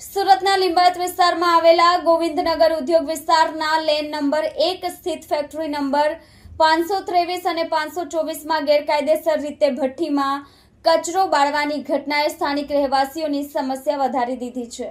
સુરતના લિંબાયત વિસ્તારમાં આવેલા ગોવિંદનગર ઉદ્યોગ વિસ્તારના લેન નંબર એક સ્થિત ફેક્ટરી નંબર પાંચસો ત્રેવીસ અને પાંચસો ચોવીસમાં ગેરકાયદેસર રીતે ભઠ્ઠીમાં કચરો બાળવાની ઘટનાએ સ્થાનિક રહેવાસીઓની સમસ્યા વધારી દીધી છે.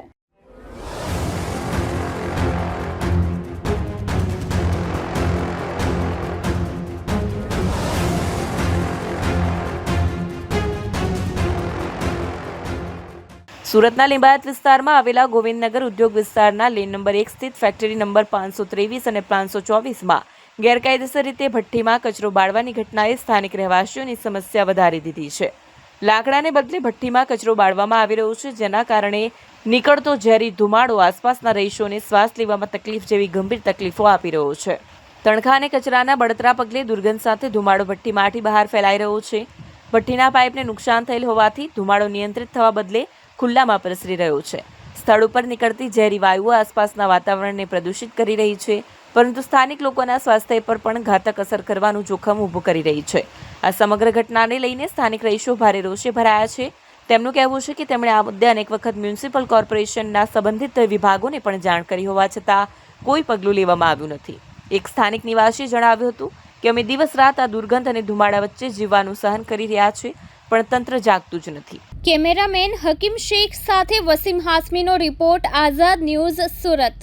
સુરતના લિંબાયત વિસ્તારમાં આવેલા ગોવિંદનગર ઉદ્યોગ વિસ્તારના લેન નંબર એક સ્થિત ફેક્ટરી નંબર પાંચસો ત્રેવીસ અને પાંચસો ચોવીસમાં ગેરકાયદેસર રીતે ભઠ્ઠીમાં કચરો બાળવાની ઘટનાએ સ્થાનિક રહેવાસીઓની સમસ્યા વધારી દીધી છે. લાકડાને બદલે ભઠ્ઠીમાં કચરો બાળવામાં આવી રહ્યો છે, જેના કારણે નીકળતો ઝેરી ધુમાડો આસપાસના રહીશોને શ્વાસ લેવામાં તકલીફ જેવી ગંભીર તકલીફો આપી રહ્યો છે. તણખા અને કચરાના બળતરા પગલે દુર્ગંધ સાથે ધુમાડો ભઠ્ઠીમાંથી બહાર ફેલાઈ રહ્યો છે. ભઠ્ઠીના પાઇપને નુકસાન થયેલ હોવાથી ધુમાડો નિયંત્રિત થવા બદલે ખુલ્લામાં પ્રસરી રહ્યો છે. સ્થળ ઉપર નીકળતી ઝેરી વાયુઓ આસપાસના વાતાવરણને પ્રદૂષિત કરી રહી છે, પરંતુ સ્થાનિક લોકોના સ્વાસ્થ્ય પર પણ ઘાતક અસર કરવાનું જોખમ ઊભું કરી રહી છે. આ સમગ્ર ઘટનાને લઈને સ્થાનિક રહીશો ભારે રોષે ભરાયા છે. તેમનું કહેવું છે કે તેમણે આ મુદ્દે અનેક વખત મ્યુનિસિપલ કોર્પોરેશનના સંબંધિત વિભાગોને પણ જાણ કરી હોવા છતાં કોઈ પગલું લેવામાં આવ્યું નથી. એક સ્થાનિક નિવાસીએ જણાવ્યું હતું કે અમે દિવસ રાત આ દુર્ગંધ અને ધુમાડા વચ્ચે જીવવાનું સહન કરી રહ્યા છીએ, પણ તંત્ર જાગતું જ નથી. કેમેરામેન હકીમ શેખ સાથે વસીમ હાસમીનો રિપોર્ટ, આઝાદ ન્યૂઝ સુરત.